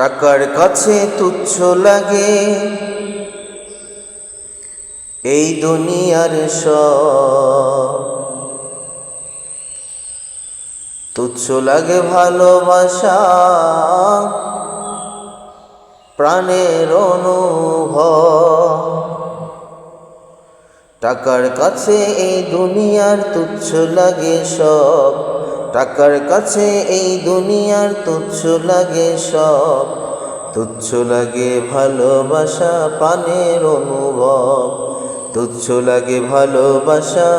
টাকার কাছে তুচ্ছ লাগে। এই দুনিয়ার সব তুচ্ছ লাগে ভালোবাসা। প্রাণের অনুভব। টাকার কাছে এই দুনিয়ার তুচ্ছ লাগে সব। টাকার কাছে এই দুনিয়ার তুচ্ছ লাগে সব। তুচ্ছ লাগে ভালোবাসা, প্রাণের অনুভব। তুচ্ছ লাগে ভালোবাসা,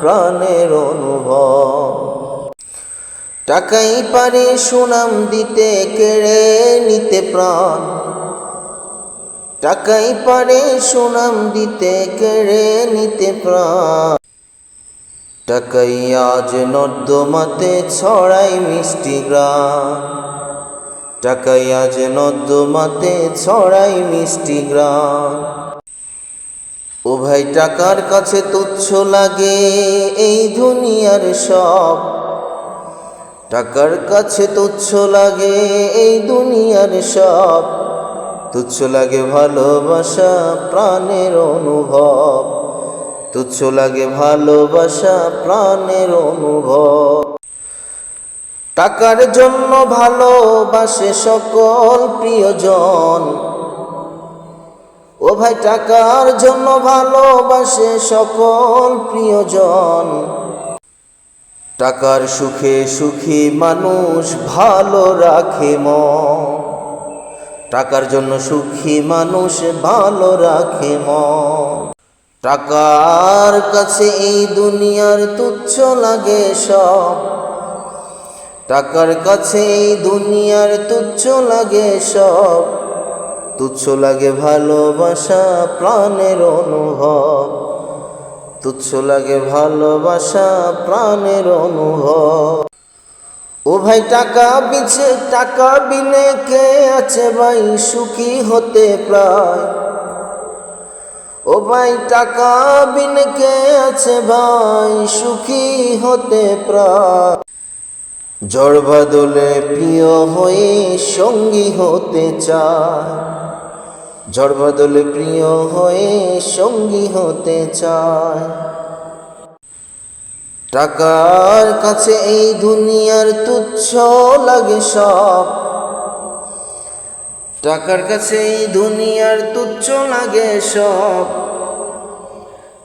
প্রাণের অনুভব। টাকাই পারে সুনাম দিতে, কেড়ে নিতে প্রাণ। টাকাই পারে সুনাম দিতে, কেড়ে নিতে প্রাণ। টাকাই আজ নর্দমাতে ছড়াই মিষ্টি গ্রাম। টাকাই আজ নর্দমাতে ছড়াই মিষ্টি গ্রাম। ও ভাই, টাকার কাছে তুচ্ছ লাগে এই দুনিয়ার সব। টাকার কাছে তুচ্ছ লাগে এই দুনিয়ার সব। তুচ্ছ লাগে ভালোবাসা, প্রাণের অনুভব। তুচ্ছ লাগে ভালোবাসা, প্রাণের অনুভব। টাকার জন্য ভালোবাসে সকল প্রিয়জন। ও ভাই, টাকার জন্য ভালোবাসে সকল প্রিয়জন। টাকার সুখে সুখী মানুষ ভালো রাখে মন টাকার জন্য সুখী মানুষ ভালো রাখে মন টাকার কাছে এই দুনিয়ার তুচ্ছ লাগে সব। টাকার কাছে এই দুনিয়ার তুচ্ছ লাগে সব। তুচ্ছ লাগে ভালোবাসা, প্রাণের অনুভব। তুচ্ছ লাগে ভালোবাসা, প্রাণের অনুভব। ও ভাই, টাকা বিছে টাকা বিনে কে আছে ভাই? সুখী হতে প্রায়। ও ভাই, টাকা বিনে কে আছে ভাই? সুখী হতে প্রায়। ঝড় বাদলে প্রিয় হয়ে সঙ্গী হতে চায়। ঝড় বাদলে প্রিয় হয়ে সঙ্গী হতে চায়। টাকার কাছে এই দুনিয়ার তুচ্ছ লাগে সব। টাকার কাছে এই দুনিয়ার তুচ্ছ লাগে সব।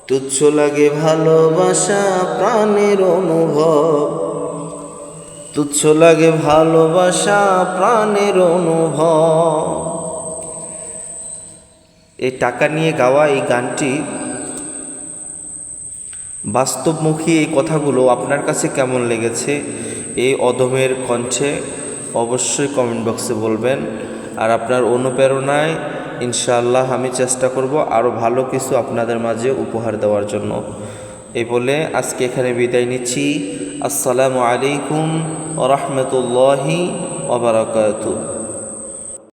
তুচ্ছ লাগে ভালোবাসা প্রাণের অনুভব। তুচ্ছ লাগে ভালোবাসা প্রাণের অনুভব। এই টাকা নিয়ে গাওয়া এই গানটি বাস্তবমুখী এই কথাগুলো আপনার কাছে কেমন লেগেছে? এই অদমের কণ্ঠে অবশ্যই কমেন্ট বক্সে বলবেন। আর আপনার অনুপ্রেরণায় ইনশাআল্লাহ আমি চেষ্টা করব আরও ভালো কিছু আপনাদের মাঝে উপহার দেওয়ার জন্য। এই বলে আজকে এখানে বিদায় নিচ্ছি। আসসালামু আলাইকুম রহমতুল্লাহি ওবরাকাতু